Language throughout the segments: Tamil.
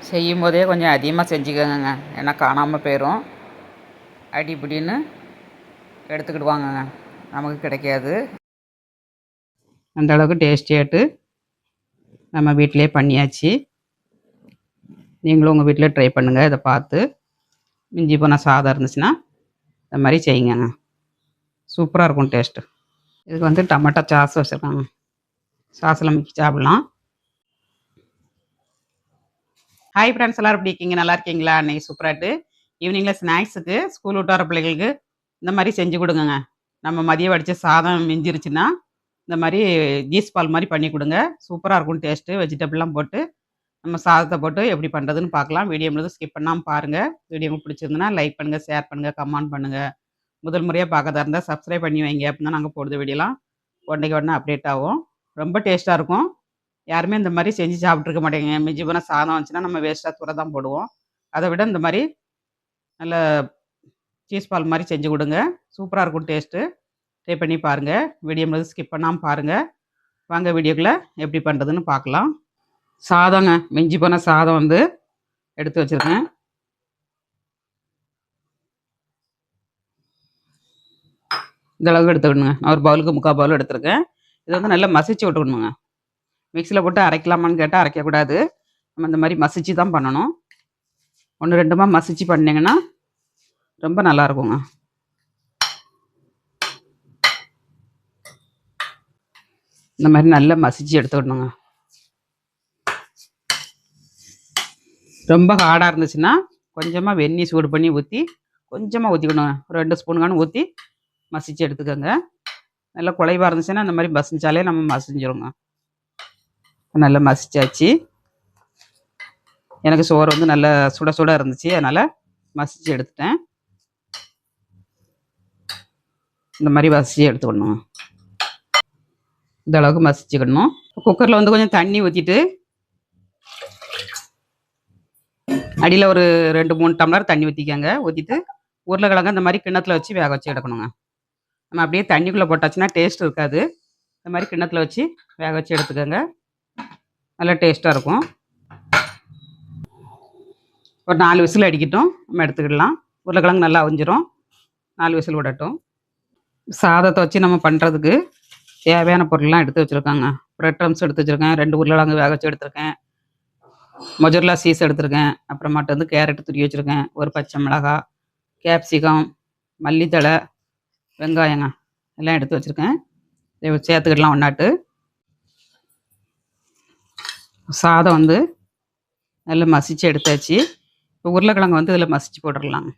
செய்யும் போதே கொஞ்சம் அதிகமாக செஞ்சுக்கோங்க ஏன்னா காணாமல் போயிடும் அடிப்பிடின்னு எடுத்துக்கிடுவாங்கங்க. நமக்கு கிடைக்காது. அந்தளவுக்கு டேஸ்டியாட்டு நம்ம வீட்டிலே பண்ணியாச்சு. நீங்களும் உங்கள் வீட்டில் ட்ரை பண்ணுங்கள் இதை பார்த்து. மிஞ்சி போன சாதம் இருந்துச்சுன்னா இந்த மாதிரி செய்யுங்கங்க. சூப்பராக இருக்கும் டேஸ்ட்டு. இதுக்கு வந்து டமாட்டா சாஸ் வச்சுருக்காங்க. சாஸில் முக்கி சாப்பிட்லாம். ஹாய் ஃப்ரெண்ட்ஸ் எல்லாரும் எப்படி இருக்கீங்க? நல்லா இருக்கீங்களா? அன்னைக்கு சூப்பராட்டு ஈவினிங்கில் ஸ்நாக்ஸுக்கு ஸ்கூல் விட்டு வர பிள்ளைங்களுக்கு இந்த மாதிரி செஞ்சு கொடுங்கங்க. நம்ம மதியம் வடித்த சாதம் மிஞ்சிருச்சுன்னா இந்த மாதிரி ஜீஸ் பால் மாதிரி பண்ணி கொடுங்க. சூப்பராக இருக்கும் டேஸ்ட்டு வெஜிடபிள்லாம் போட்டு நம்ம சாதத்தை போட்டு எப்படி பண்ணுறதுன்னு பார்க்கலாம். வீடியோ முழுது ஸ்கிப் பண்ணாமல் பாருங்கள் வீடியோ உங்களுக்கு பிடிச்சிருந்துன்னா லைக் பண்ணுங்கள் ஷேர் பண்ணுங்கள் கமெண்ட் பண்ணுங்கள் முதல் முறையாக பார்க்கறதா இருந்தால் சப்ஸ்கிரைப் பண்ணி வைங்க. அப்படின்னா நாங்கள் போடுறது வீடியோலாம் உடனே உடனே அப்டேட் ஆகும். ரொம்ப டேஸ்ட்டாக இருக்கும். யாருமே இந்த மாதிரி செஞ்சு சாப்பிட்ருக்க மாட்டேங்க. மிஞ்சி போன சாதம் வந்துச்சுன்னா நம்ம வேஸ்ட்டாக தூர தான் போடுவோம். அதை விட இந்த மாதிரி நல்ல சீஸ் பால் மாதிரி செஞ்சு கொடுங்க. சூப்பராக இருக்கும் டேஸ்ட்டு ட்ரை பண்ணி பாருங்கள் வீடியோ முழுது ஸ்கிப் பண்ணாமல் பாருங்கள் வாங்க வீடியோக்குள்ளே எப்படி பண்ணுறதுன்னு பார்க்கலாம். சாதங்க மிஞ்சி போன சாதம் வந்து எடுத்து வச்சுருக்கேன். இந்த அளவுக்கு எடுத்துக்கணுங்க. நான் ஒரு பவுலுக்கு முக்கால் பவுல் எடுத்துருக்கேன். இதை வந்து நல்லா மசிச்சு விட்டுக்கணுங்க. மிக்சியில் போட்டு அரைக்கலாமான்னு கேட்டால் அரைக்கக்கூடாது நம்ம இந்த மாதிரி மசிச்சு தான் பண்ணணும். ஒன்று ரெண்டுமா மசிச்சு பண்ணிங்கன்னா ரொம்ப நல்லா இருக்குங்க. இந்த மாதிரி நல்லா மசிச்சு எடுத்துக்கணுங்க ரொம்ப ஹார்டாக இருந்துச்சுன்னா கொஞ்சமாக வெந்நீர் சூடு பண்ணி ஊற்றி கொஞ்சமாக ஊற்றிக்கணுங்க ஒரு ரெண்டு ஸ்பூனுக்கான ஊற்றி மசிச்சு எடுத்துக்கோங்க. நல்லா குலைவாக இருந்துச்சுன்னா இந்த மாதிரி மசிஞ்சாலே நம்ம மசிஞ்சிருங்க. நல்லா மசிச்சாச்சு. எனக்கு சோறு வந்து நல்லா சுட சுட இருந்துச்சு. அதனால் மசிச்சு எடுத்துட்டேன். இந்த மாதிரி மசிச்சு எடுத்துக்கணும். இந்த அளவுக்கு மசிச்சுக்கணும். குக்கரில் வந்து கொஞ்சம் தண்ணி ஊற்றிட்டு அடியில் ஒரு ரெண்டு மூணு டம்ளர் தண்ணி ஊற்றிக்கங்க ஊற்றிட்டு உருளைக்கிழங்கு இந்த மாதிரி கிண்ணத்தில் வச்சு வேக வச்சு எடுக்கணுங்க. நம்ம அப்படியே தண்ணிக்குள்ளே போட்டாச்சுன்னா டேஸ்ட் இருக்காது. இந்த மாதிரி கிண்ணத்தில் வச்சு வேக வச்சு எடுத்துக்கோங்க. நல்லா டேஸ்ட்டாக இருக்கும். ஒரு நாலு விசில் அடிக்கட்டும். நம்ம எடுத்துக்கிடலாம். உருளைக்கிழங்கு நல்லா அவிஞ்சிரும். நாலு விசில் விடட்டும். சாதத்தை வச்சு நம்ம பண்ணுறதுக்கு தேவையான பொருள்லாம் எடுத்து வச்சுருக்காங்க. ப்ரெட் ட்ரம்ஸ் எடுத்து வச்சுருக்கேன். ரெண்டு உருளைக்கிழங்கு வேக வச்சு எடுத்திருக்கேன். மொஜர்லா சீஸ் எடுத்திருக்கேன். அப்புறமாட்டு வந்து கேரட் துரி வச்சுருக்கேன். ஒரு பச்சை மிளகாய் கேப்சிகம் மல்லித்தழை வெங்காயங்க எல்லாம் எடுத்து வச்சுருக்கேன். சேர்த்துக்கிடலாம் ஒன்றாட்டு சாதம் வந்து நல்லா மசித்து எடுத்தாச்சு. இப்போ உருளைக்கிழங்கு வந்து இதில் மசித்து போட்டுடலாம்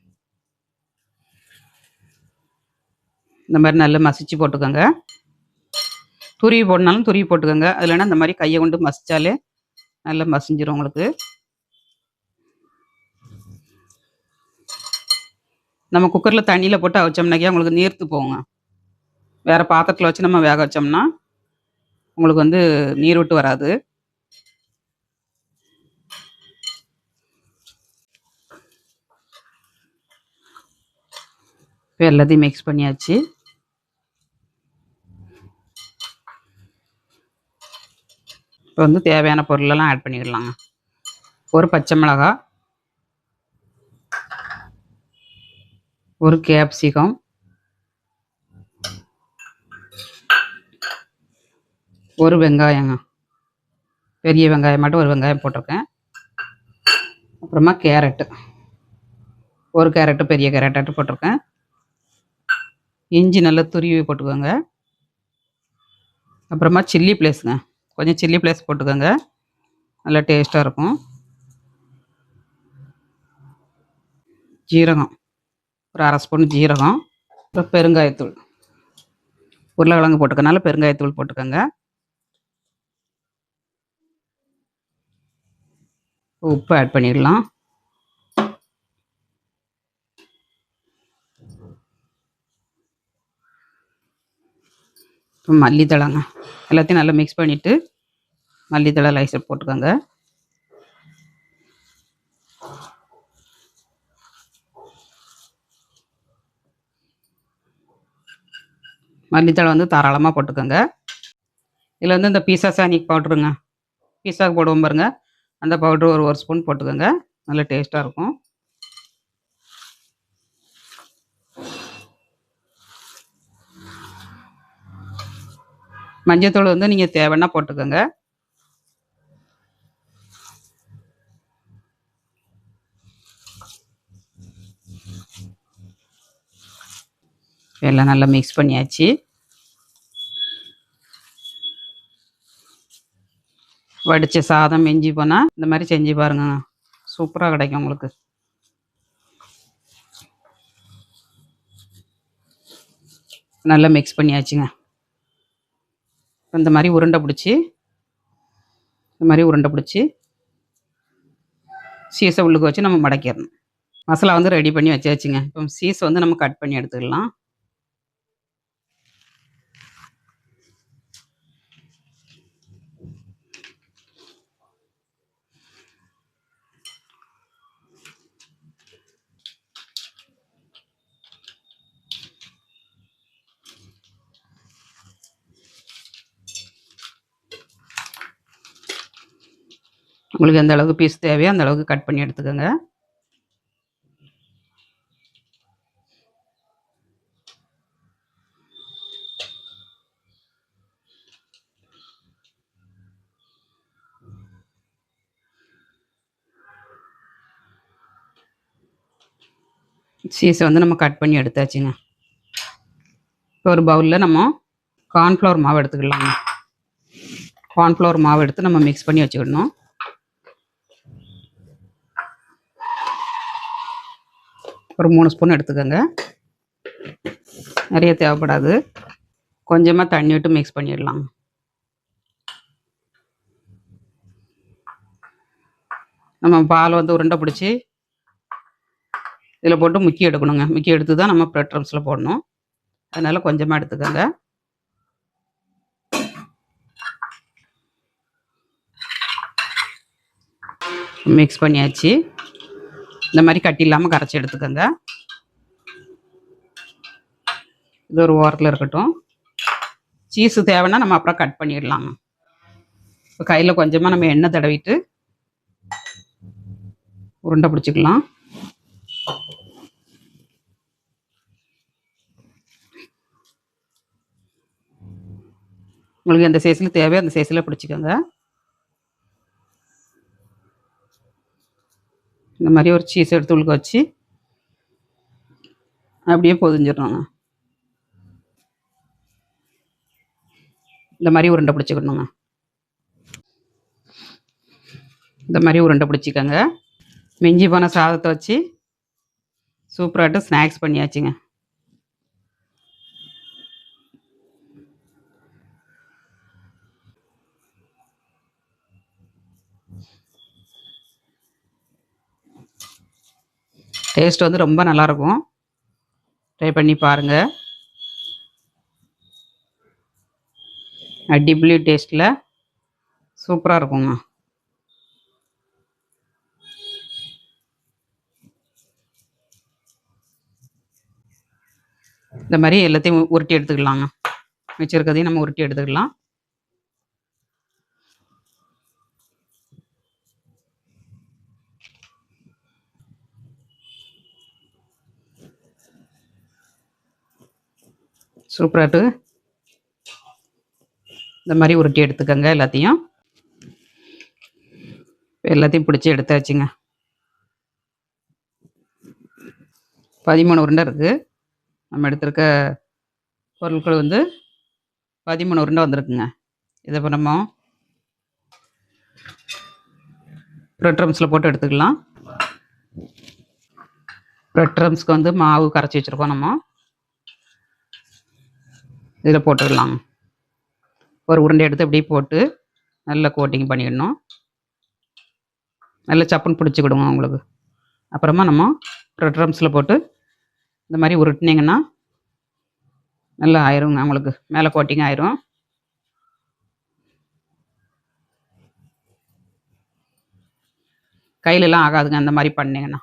இந்த மாதிரி நல்லா மசிச்சு போட்டுக்கோங்க. துருவி போடனாலும் துருவி போட்டுக்கோங்க. அது இல்லைன்னா இந்த மாதிரி கையை கொண்டு மசித்தாலே நல்லா மசிஞ்சிடும் உங்களுக்கு. நம்ம குக்கரில் தண்ணியில் போட்டு அவிச்சோம்னாக்கே உங்களுக்கு நீர்த்து போங்க வேறு பாத்திரத்தில் வச்சு நம்ம வேக வச்சோம்னா உங்களுக்கு வந்து நீர் விட்டு வராது. இப்போ எல்லாத்தையும் மிக்ஸ் பண்ணியாச்சு. இப்போ வந்து தேவையான பொருளெல்லாம் ஆட் பண்ணிடலாங்க. ஒரு பச்சை மிளகா ஒரு கேப்சிகம் ஒரு வெங்காயங்க. பெரிய வெங்காயம் மட்டும் ஒரு வெங்காயம் போட்டிருக்கேன். அப்புறமா கேரட்டு ஒரு கேரட்டு பெரிய கேரட்டாட்டு போட்டிருக்கேன். இஞ்சி நல்லா துருவி போட்டுக்கோங்க. அப்புறமா சில்லி பிளேஸுங்க கொஞ்சம் சில்லி பிளேஸ் போட்டுக்கோங்க. நல்லா டேஸ்ட்டாக இருக்கும். ஜீரகம். ஒரு அரை ஸ்பூன் ஜீரகம். அப்புறம் பெருங்காயத்தூள். உருளைக்கிழங்கு போட்டுக்கனால பெருங்காயத்தூள் போட்டுக்கோங்க. உப்பு ஆட் பண்ணிடலாம். மல்லித்தழைங்க. எல்லாத்தையும் நல்லா மிக்ஸ் பண்ணிவிட்டு மல்லித்தழை லைசர் போட்டுக்கோங்க. மல்லித்தழை வந்து தாராளமாக போட்டுக்கோங்க. இதில் வந்து இந்த பீஸா சானிக் பவுட்ருங்க பீஸாவுக்கு போடுவோம் பாருங்கள் அந்த பவுட்ரு ஒரு ஒரு ஸ்பூன் போட்டுக்கோங்க. நல்லா டேஸ்ட்டாக இருக்கும். மஞ்சத்தூள் வந்து நீங்கள் தேவைன்னா போட்டுக்கோங்க. எல்லாம் நல்லா மிக்ஸ் பண்ணியாச்சு. வடித்த சாதம் மிஞ்சி போனால் இந்த மாதிரி செஞ்சு பாருங்க. சூப்பராக கிடைக்கும் உங்களுக்கு. நல்லா மிக்ஸ் பண்ணியாச்சுங்க. இந்த மாதிரி உருண்டை பிடிச்சி இந்த மாதிரி உருண்டை பிடிச்சி சீஸை உள்ளுக்கு வச்சு நம்ம மடக்கிடணும். மசாலா வந்து ரெடி பண்ணி வச்சாச்சுங்க. இப்போ சீஸ் வந்து நம்ம கட் பண்ணி எடுத்துக்கலாம். உங்களுக்கு எந்த அளவுக்கு பீஸ் தேவையோ அந்த அளவுக்கு கட் பண்ணி எடுத்துக்கோங்க. சீஸை வந்து நம்ம கட் பண்ணி எடுத்தாச்சுங்க. இப்போ ஒரு பவுலில் நம்ம கார்ன்ஃப்ளவர் மாவு எடுத்துக்கலாங்க. கார்ன்ஃப்ளவர் மாவு எடுத்து நம்ம மிக்ஸ் பண்ணி வச்சுக்கிடணும் ஒரு மூணு ஸ்பூன் எடுத்துக்கோங்க. நிறைய தேவைப்படாது. கொஞ்சமாக தண்ணி விட்டு மிக்ஸ் பண்ணிடலாம். நம்ம பால் வந்து உருண்டை பிடிச்சி இதில் போட்டு முக்கி எடுக்கணுங்க. முக்கி எடுத்து தான் நம்ம ப்ரெட் ரம்ஸில் போடணும். அதனால் கொஞ்சமாக எடுத்துக்கோங்க. மிக்ஸ் பண்ணியாச்சு. இந்த மாதிரி கட்டி இல்லாமல் கரைச்சி எடுத்துக்கோங்க. இது ஒரு ஓரத்தில் இருக்கட்டும். சீஸு தேவைன்னா நம்ம அப்புறம் கட் பண்ணிடலாம். இப்போ கையில் கொஞ்சமாக நம்ம எண்ணெய் தடவிட்டு உருண்டை பிடிச்சிக்கலாம். உங்களுக்கு எந்த சைஸில் தேவையோ அந்த சைஸில் பிடிச்சிக்கோங்க. இந்த மாதிரி ஒரு சீஸ் எடுத்து உள்ள வச்சு அப்படியே பொதிஞ்சிடணுங்க இந்த மாதிரி உருண்டை பிடிச்சிக்கணுங்க. இந்த மாதிரி உருண்டை பிடிச்சிக்கோங்க. மிஞ்சி போன சாதத்தை வச்சு சூப்பராகிட்டு ஸ்நாக்ஸ் பண்ணியாச்சுங்க. டேஸ்ட் வந்து ரொம்ப நல்லாயிருக்கும். ட்ரை பண்ணி பாருங்கள் அடிப்புளி டேஸ்ட்டில் சூப்பராக இருக்குங்க. இந்த மாதிரி எல்லாத்தையும் உருட்டி எடுத்துக்கலாங்க. மிச்சம் நம்ம உருட்டி எடுத்துக்கலாம். சூப்பராட்டு. இந்த மாதிரி உருட்டி எடுத்துக்கோங்க எல்லாத்தையும். எல்லாத்தையும் பிடிச்சி எடுத்தாச்சுங்க. பதிமூணு உருண்டை இருக்குது நம்ம எடுத்திருக்க பொருட்கள் வந்து பதிமூணு உருண்டை வந்திருக்குங்க. இதை இப்போ நம்ம ப்ரெட் ட்ரம்ஸில் போட்டு எடுத்துக்கலாம். ப்ரெட் ட்ரம்ஸ்க்கு வந்து மாவு கரைச்சி வச்சுருக்கோம் நம்ம. இதில் போட்டுடலாம் ஒரு உருண்டை எடுத்து அப்படியே போட்டு நல்லா கோட்டிங் பண்ணிடணும். நல்லா சப்புன்னு கொடுங்க உங்களுக்கு அப்புறமா நம்ம ப்ரெட் ட்ரம்ஸில் போட்டு இந்த மாதிரி உருட்டினீங்கன்னா நல்லா ஆயிருங்க உங்களுக்கு மேலே கோட்டிங் ஆயிரும். கையிலலாம் ஆகாதுங்க அந்த மாதிரி பண்ணிங்கன்னா.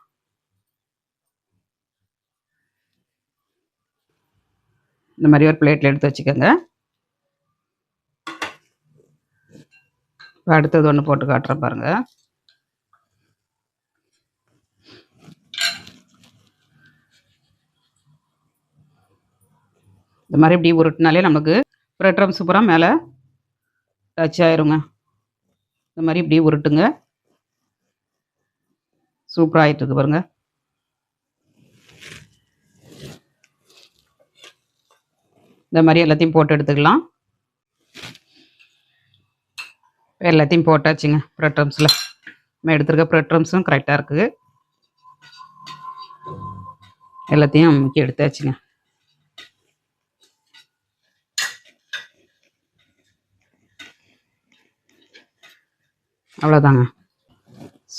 இந்த மாதிரி ஒரு பிளேட்டில் எடுத்து வச்சுக்கோங்க. அடுத்தது ஒன்று போட்டு காட்டுறேன் பாருங்கள் இந்த மாதிரி இப்படி உருட்டினாலே நமக்கு பிரெட் சூப்பராக மேலே டச் ஆயிருங்க. இந்த மாதிரி இப்படி உருட்டுங்க. சூப்பராக ஆகிட்டு இருக்கு பாருங்கள் இந்த மாதிரி எல்லாத்தையும் போட்டு எடுத்துக்கலாம். எல்லாத்தையும் போட்டாச்சுங்க ப்ரெட்ரம்ஸில் நம்ம எடுத்துருக்க ப்ரெட்ரம்ஸும் கரெக்டாக இருக்குது. எல்லாத்தையும் முக்கி எடுத்தாச்சுங்க. அவ்வளோதாங்க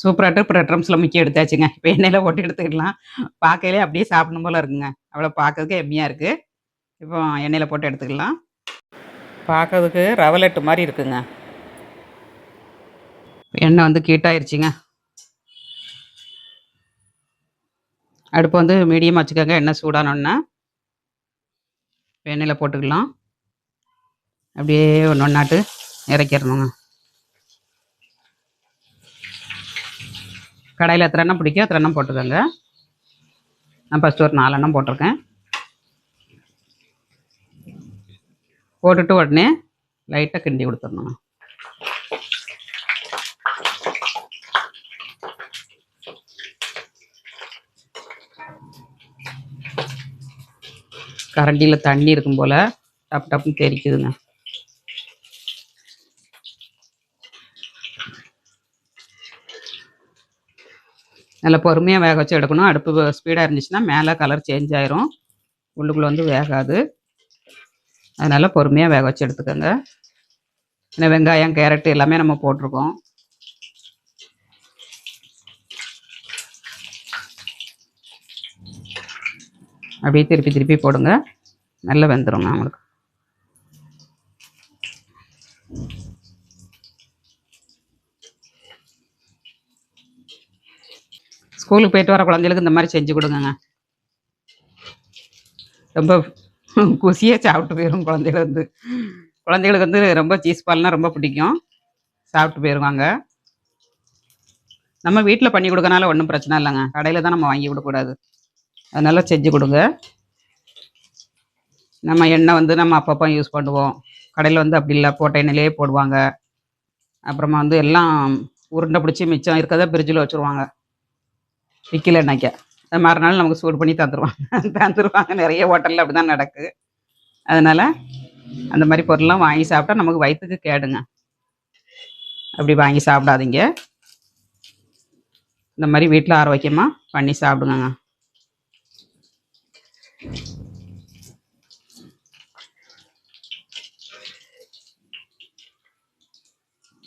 சூப்பராட்டு ப்ரெட் க்ரம்ஸில் முக்கி எடுத்தாச்சுங்க. இப்போ எண்ணெயில் போட்டு எடுத்துக்கலாம். பார்க்கையிலே அப்படியே சாப்பிடணும் போல் இருக்குங்க. அவ்வளோ பார்க்கறதுக்கு எம்மியாக இருக்குது இப்போ எண்ணெயில் போட்டு எடுத்துக்கலாம். பார்க்கறதுக்கு ரவை லட்டு மாதிரி இருக்குங்க. எண்ணெய் வந்து கீட்டாயிருச்சுங்க. அடுப்பு வந்து மீடியம் வச்சுக்கோங்க எண்ணெய் சூடானோன்னா. எண்ணெயில் போட்டுக்கலாம். அப்படியே ஒன்று ஒன்றாட்டு இறக்கிடணுங்க. கடையில் எத்தனை எண்ணெய் பிடிக்கும் அத்தனை எண்ணெய் போட்டுக்கோங்க. நான் ஃபஸ்ட்டு ஒரு நாலு எண்ணெய் போட்டிருக்கேன். போட்டுட்டு உடனே லைட்டாக கிண்டி கொடுத்துடணுங்க கரண்டியில் தண்ணி இருக்கும் போல் டப் டப்னு தெரிக்குதுங்க. நல்லா பொறுமையாக வேக வச்சு எடுக்கணும். அடுப்பு ஸ்பீடாக இருந்துச்சுன்னா மேலே கலர் சேஞ்ச் ஆயிரும். உள்ளுக்குள்ளே வந்து வேகாது. அதனால் பொறுமையாக வேக வச்சு எடுத்துக்கோங்க. ஏன்னா வெங்காயம் கேரட் எல்லாமே நம்ம போட்டிருக்கோம். அப்படியே திருப்பி திருப்பி போடுங்க. நல்லா வெந்துருங்க அவங்களுக்கு ஸ்கூலுக்கு போயிட்டு வர குழந்தைகளுக்கு இந்த மாதிரி செஞ்சு கொடுங்கங்க. ரொம்ப குசியே சாப்பிட்டு போயிடும் குழந்தைகள் வந்து. குழந்தைகளுக்கு வந்து ரொம்ப சீஸ் பால்னால் ரொம்ப பிடிக்கும். சாப்பிட்டு போயிடுவாங்க நம்ம வீட்டில் பண்ணி கொடுக்கறனால ஒன்றும் பிரச்சனை இல்லைங்க. கடையில் தான் நம்ம வாங்கி விடக்கூடாது அதனால செஞ்சு கொடுங்க. நம்ம எண்ணெய் வந்து நம்ம அப்பப்போ யூஸ் பண்ணுவோம். கடையில் வந்து அப்படி இல்லை. போட்ட எண்ணெயிலே போடுவாங்க. அப்புறமா வந்து எல்லாம் உருண்டை பிடிச்சி மிச்சம் இருக்கதை ஃப்ரிட்ஜில் வச்சுருவாங்க. விற்கல எண்ணெய்க்க. மறுநாள் நமக்கு சூடு பண்ணி தந்துடுவாங்க தந்துடுவாங்க நிறைய ஹோட்டலில் அப்படி தான் நடக்கு. அதனால் அந்த மாதிரி பொருள்லாம் வாங்கி சாப்பிட்டா நமக்கு வயிற்றுக்கு கேடுங்க. அப்படி வாங்கி சாப்பிடாதீங்க. இந்த மாதிரி வீட்டில் ஆரோக்கியமாக பண்ணி சாப்பிடுங்க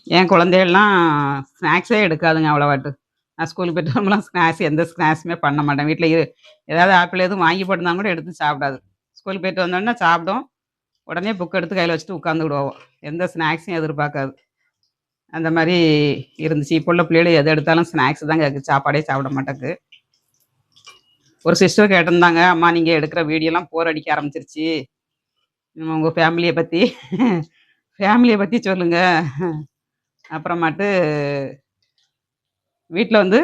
என் குழந்தைகள்லாம் ஸ்நாக்ஸே எடுக்காதுங்க அவ்வளோவாட்டு. நான் ஸ்கூலுக்கு போயிட்டு வரும்போது ஸ்நாக்ஸ் எந்த ஸ்நாக்ஸுமே பண்ண மாட்டேன். வீட்டில் இரு. ஏதாவது ஆப்பிள் எதுவும் வாங்கி போட்டிருந்தா கூட எடுத்து சாப்பிடாது. ஸ்கூலுக்கு போயிட்டு வந்தோடனே சாப்பிடும் உடனே புக் எடுத்து கையில் வச்சுட்டு உட்காந்துக்கிடுவோம் எந்த ஸ்நாக்ஸும் எதிர்பார்க்காது. அந்த மாதிரி இருந்துச்சு. இப்போ உள்ள பிள்ளைகள் எது எடுத்தாலும் ஸ்நாக்ஸ் தான் கேட்குது சாப்பாடே சாப்பிட மாட்டேங்குது. ஒரு சிஸ்டர் கேட்டிருந்தாங்க அம்மா நீங்கள் எடுக்கிற வீடியோலாம் போர் அடிக்க ஆரம்பிச்சிருச்சு. உங்கள் ஃபேமிலியை பற்றி ஃபேமிலியை பற்றி சொல்லுங்கள் அப்புறமாட்டு வீட்டில் வந்து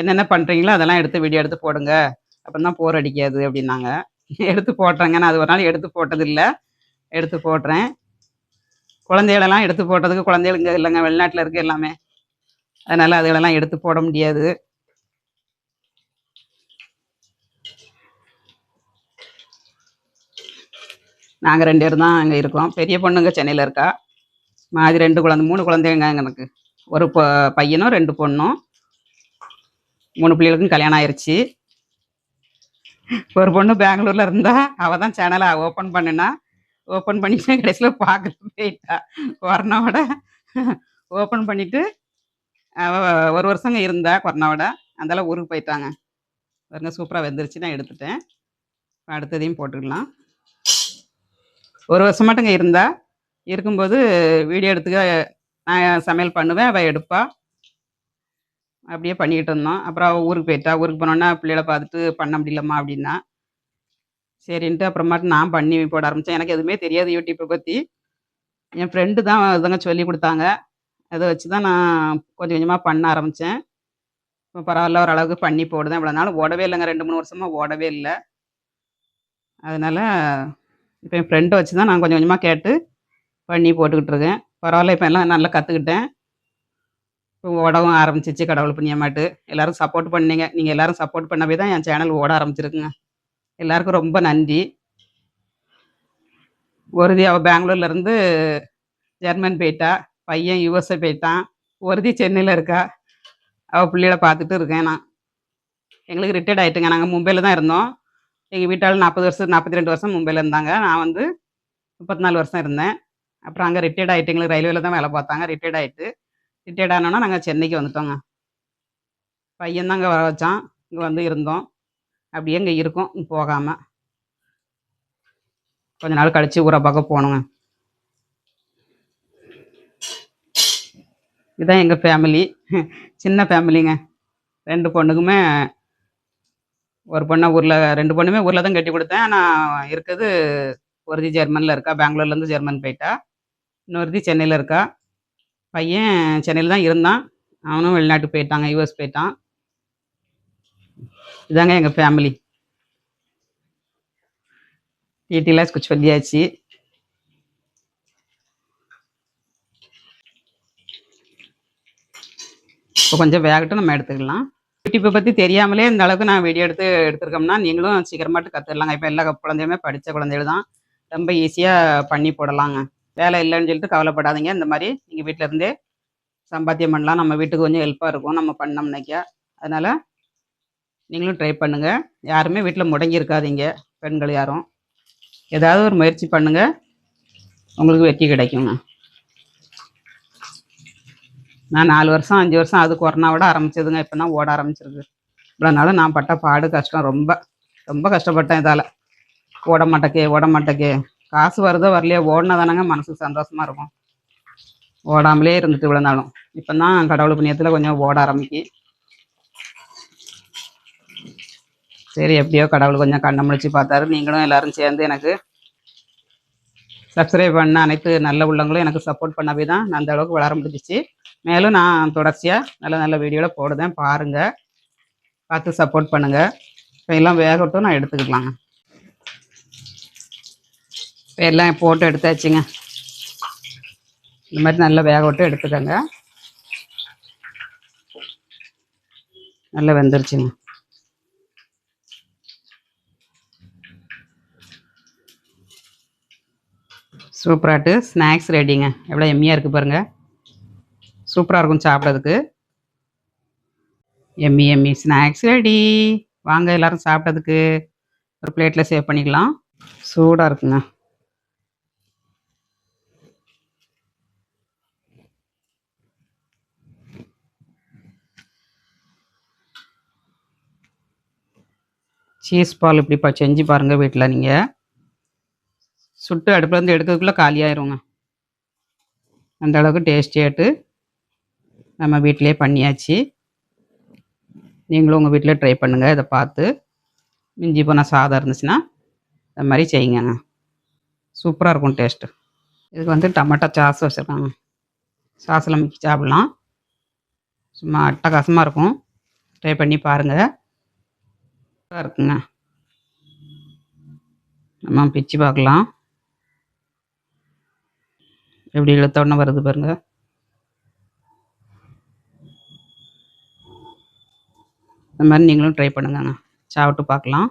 என்னென்ன பண்ணுறீங்களோ அதெல்லாம் எடுத்து வீடியோ எடுத்து போடுங்க. அப்புறம் தான் போர் அடிக்காது அப்படின்னாங்க. எடுத்து போடுறேங்க நான் அது ஒரு நாள் எடுத்து போட்டதில்லை. எடுத்து போடுறேன் குழந்தைகளெல்லாம் எடுத்து போட்டதுக்கு குழந்தைகள் இங்கே இல்லைங்க. வெளிநாட்டில் இருக்குது எல்லாமே. அதனால் அதுகளெல்லாம் எடுத்து போட முடியாது. நாங்கள் ரெண்டு பேரும் தான் அங்கே இருக்கோம். பெரிய பொண்ணுங்க சென்னையில் இருக்கா. மாதிரி ரெண்டு குழந்தை மூணு குழந்தைங்க எனக்கு. ஒரு பையனும் ரெண்டு பொண்ணும். மூணு பிள்ளைகளுக்கும் கல்யாணம் ஆயிடுச்சு ஒரு பொண்ணு பெங்களூர்ல இருந்தா அவ தான் சேனலை ஓப்பன் பண்ணினா ஓப்பன் பண்ணிட்டு கடைசியில் பார்க்க போயிட்டா. கொரோனாவோட ஓப்பன் பண்ணிட்டு அவ ஒரு வருஷங்க இருந்தா கொரோனாவோட. அந்தால ஊருக்கு போயிட்டாங்க. பாருங்க சூப்பராக வெந்துருச்சு நான் எடுத்துட்டேன். அடுத்ததையும் போட்டுக்கலாம். ஒரு வருஷம் மட்டுங்க இருந்தா இருக்கும்போது வீடியோ எடுத்துக்க நான் சமையல் பண்ணுவேன் அவள் எடுப்பாள் அப்படியே பண்ணிக்கிட்டு இருந்தோம். அப்புறம் அவள் ஊருக்கு போயிட்டா. ஊருக்கு போனோன்னா பிள்ளைகளை பார்த்துட்டு பண்ண முடியலம்மா அப்படின்னா. சரின்ட்டு அப்புறமாட்டு நான் பண்ணி போட ஆரம்பித்தேன் எனக்கு எதுவுமே தெரியாது யூடியூப்பை பற்றி என் ஃப்ரெண்டு தான் இதுங்க சொல்லி கொடுத்தாங்க. அதை வச்சு தான் நான் கொஞ்சம் கொஞ்சமாக பண்ண ஆரம்பித்தேன் இப்போ பரவாயில்ல ஓரளவுக்கு பண்ணி போடுதேன். இவ்வளோ நாள் ஓடவே இல்லைங்க. ரெண்டு மூணு வருஷமாக ஓடவே இல்லை. அதனால் இப்போ என் ஃப்ரெண்டை வச்சு தான் நான் கொஞ்சம் கொஞ்சமாக கேட்டு பண்ணி போட்டுக்கிட்டு இருக்கேன். பரவாயில்ல இப்போ எல்லாம் நல்லா கற்றுக்கிட்டேன் ஓடவும் ஆரம்பிச்சிச்சு கடவுள் புண்ணியமாட்டு. எல்லாரும் சப்போர்ட் பண்ணீங்க. நீங்கள் எல்லாரும் சப்போர்ட் பண்ணவே தான் என் சேனல் ஓட ஆரம்பிச்சிருக்குங்க. எல்லாருக்கும் ரொம்ப நன்றி. ஒருதி அவள் பெங்களூர்லேருந்து ஜெர்மன் போயிட்டா. பையன் யூஎஸ்ஏ போயிட்டான். ஒருதி சென்னையில் இருக்கா. அவள் பிள்ளைகளை பார்த்துட்டு இருக்கேன் நான். எங்களுக்கு ரிட்டையர்ட் ஆகிட்டுங்க நாங்கள் மும்பையில் தான் இருந்தோம். எங்கள் வீட்டால் நாற்பது வருஷம் நாற்பத்தி ரெண்டு வருஷம் மும்பையில் இருந்தாங்க. நான் வந்து முப்பத்தி நாலு வருஷம் இருந்தேன். அப்புறம் அங்கே ரிட்டையர்ட் ஆகிட்டு எங்களுக்கு ரயில்வேல தான் வேலை பார்த்தாங்க. ரிட்டையர்ட் ஆகிட்டு ரிட்டையர்ட் ஆனோன்னா நாங்கள் சென்னைக்கு வந்துட்டோங்க. பையன் தான் வர வச்சான். இங்கே வந்து இருந்தோம். அப்படியே இங்கே இருக்கோம். போகாமல் கொஞ்ச நாள் கழித்து ஊரை பார்க்க போகணுங்க இதுதான் எங்கள் ஃபேமிலி சின்ன ஃபேமிலிங்க ரெண்டு பொண்ணுக்குமே ஒரு பொண்ணை ஊரில் ரெண்டு பொண்ணுமே ஊரில் தான் கட்டி கொடுத்தேன். நான் இருக்குது ஒருத்தி ஜெர்மனில் இருக்கா. பெங்களூர்லேருந்து ஜெர்மன் போயிட்டா. இன்னொருத்தி சென்னையில் இருக்கா. பையன் சென்னையில் தான் இருந்தான். அவனும் வெளிநாட்டுக்கு போயிட்டாங்க யூஎஸ் போயிட்டான். இதாங்க எங்கள் ஃபேமிலி டீட்டெயிலாக குछ சொல்லியாச்சு இப்போ கொஞ்சம் வேகட்டும் நம்ம எடுத்துக்கலாம். யூடியூப்பை பற்றி தெரியாமலே இந்த அளவுக்கு நான் வீடியோ எடுத்து எடுத்திருக்கோம்னா நீங்களும் சீக்கிரமாட்டு கற்றுடலாங்க இப்போ எல்லா குழந்தையுமே படித்த குழந்தைகள் தான். ரொம்ப ஈஸியாக பண்ணி போடலாங்க. வேலை இல்லைன்னு சொல்லிட்டு கவலைப்படாதீங்க. இந்த மாதிரி நீங்கள் வீட்டில் இருந்தே சம்பாத்தியம் பண்ணலாம். நம்ம வீட்டுக்கு கொஞ்சம் ஹெல்ப்பாக இருக்கும். நம்ம பண்ணோம்னாக்கா அதனால் நீங்களும் ட்ரை பண்ணுங்கள் யாருமே வீட்டில் முடங்கி இருக்காதீங்க பெண்கள் யாரும். ஏதாவது ஒரு முயற்சி பண்ணுங்கள் உங்களுக்கு வெற்றி கிடைக்குங்க நான் நாலு வருஷம் அஞ்சு வருஷம் அது கொரோனாவோட ஆரம்பிச்சதுங்க. இப்போ தான் ஓட ஆரம்பிச்சிருக்கு. இவ்வளோ நாளும் நான் பட்ட பாடு கஷ்டம் ரொம்ப. ரொம்ப கஷ்டப்பட்டேன் இதால். ஓட மாட்டேக்கே ஓட மாட்டேக்கே. காசு வருதோ வரலையோ ஓடினா தானங்க மனசுக்கு சந்தோஷமா இருக்கும். ஓடாமலே இருந்துட்டு இவ்வளோ நாளும். இப்போ தான் கடவுள் புண்ணியத்தில் கொஞ்சம் ஓட ஆரம்பிக்கு. சரி எப்படியோ கடவுள் கொஞ்சம் கண்ணை முழிச்சு பார்த்தாரு. நீங்களும் எல்லாரும் சேர்ந்து எனக்கு சப்ஸ்கிரைப் பண்ண அனைத்து நல்ல உள்ளவங்களும் எனக்கு சப்போர்ட் பண்ணவே தான் நான் அந்த அளவுக்கு வளர முடிஞ்சிச்சு. மேலும் நான் தொடர்ச்சியாக நல்ல நல்ல வீடியோவில் போடுதேன். பாருங்கள் பார்த்து சப்போர்ட் பண்ணுங்கள் இப்போ எல்லாம் வேகட்டும் நான் எடுத்துக்கலாங்க இப்போ எல்லாம் போட்டு எடுத்தாச்சுங்க. இந்த மாதிரி நல்லா வேக விட்டு எடுத்துக்கோங்க. நல்லா வெந்துருச்சுங்க. சூப்பராட்டு ஸ்நாக்ஸ் ரெடிங்க. எவ்வளோ எம்மியாக இருக்குது பாருங்கள் சூப்பராக இருக்கும் சாப்பிட்றதுக்கு. எம்மி எம்மி. Snacks ready. வாங்க எல்லோரும் சாப்பிட்டதுக்கு ஒரு பிளேட்டில் சேவ் பண்ணிக்கலாம். சூடாக இருக்குங்க. சீஸ் பால் இப்படி செஞ்சு பாருங்கள் வீட்டில் நீங்கள் சுட்டு அடுப்புலேருந்து எடுக்கிறதுக்குள்ளே காலியாயிருங்க அந்த அளவுக்கு டேஸ்டியாட்டு நம்ம வீட்டிலே பண்ணியாச்சு. நீங்களும் உங்கள் வீட்டில் ட்ரை பண்ணுங்கள் இதை பார்த்து. மிஞ்சி போனால் சாதம் இருந்துச்சுன்னா இந்த மாதிரி செய்யுங்க சூப்பராக இருக்கும் டேஸ்ட்டு இதுக்கு வந்து டமாட்டா சாஸ் வச்சுருக்காங்க. சாஸில் மிக்கி சாப்பிட்லாம். சும்மா அட்டகாசமாக இருக்கும். ட்ரை பண்ணி பாருங்கள் சூப்பராக இருக்குங்க. நம்ம பிச்சு பார்க்கலாம். எப்படி இழுத்தோடனே வருது பாருங்க. இந்த மாதிரி நீங்களும் ட்ரை பண்ணுங்கங்க. சாப்பிட்டு பார்க்கலாம்.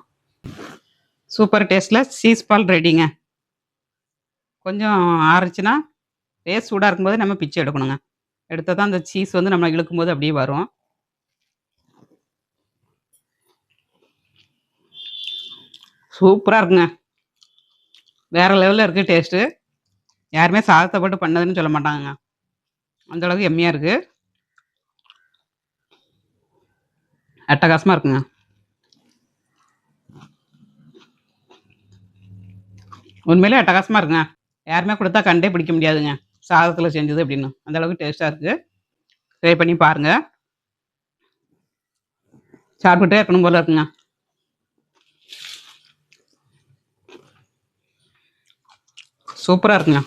சூப்பர் டேஸ்ட்டில் சீஸ் பால் ரெடிங்க கொஞ்சம் ஆறுச்சுன்னா டேஸ்ட் சூடாக இருக்கும்போது நம்ம பிச்சு எடுக்கணுங்க. எடுத்தால் தான் அந்த சீஸ் வந்து நம்ம இழுக்கும்போது அப்படியே வரும். சூப்பராக இருக்குங்க. வேறு லெவலில் இருக்குது டேஸ்ட்டு யாருமே சாதத்தை போட்டு பண்ணதுன்னு சொல்ல மாட்டாங்க அந்தளவுக்கு எம்மியாக இருக்குது அட்டகாசமாக இருக்குங்க. உண்மையிலே அட்டகாசமாக இருக்குங்க. யாருமே கொடுத்தா கண்டே பிடிக்க முடியாதுங்க. சாதத்தில் செஞ்சது அப்படின்னு. அந்த அளவுக்கு டேஸ்ட்டாக இருக்குது ட்ரை பண்ணி பாருங்கள் சாப்பிட்டுட்டே இருக்கணும் போல இருக்குங்க. சூப்பராக இருக்குங்க.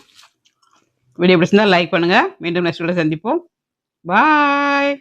வீடியோ பிடிச்சிருந்தா லைக் பண்ணுங்கள் மீண்டும் நெக்ஸ்ட் வீடியோ சந்திப்போம். பாய்